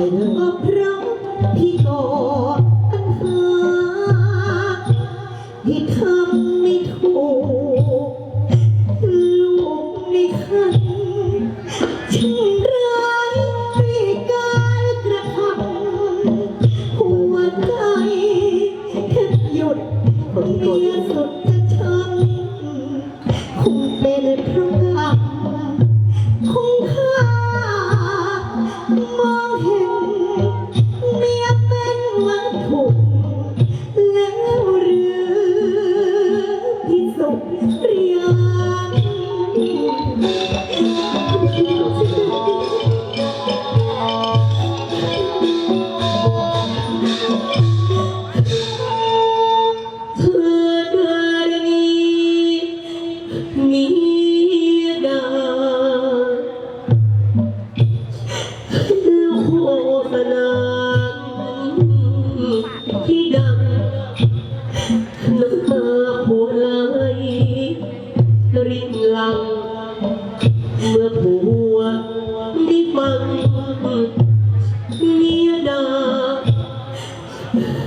แล้วก็เพราะพี่โตปัญหาที่ทำไม่ถูกลูกในคันช่งรายมีการกระทำหัวใจแทบหยุดมีสุด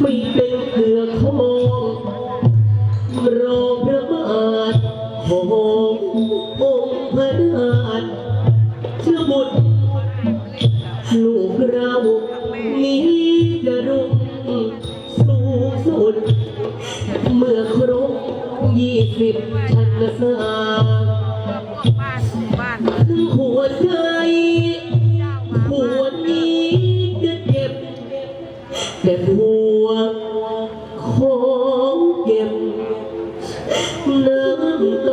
ไม่เป็นเกลือทองรองพระบาทขององค์พระราชเชื่อบุตรลูกเรานี้จะรุ่งสูงสุด เมื่อครบยี่สิบชันสาขึ้นถึงหัวใจ หัวของเก็บน้ำตา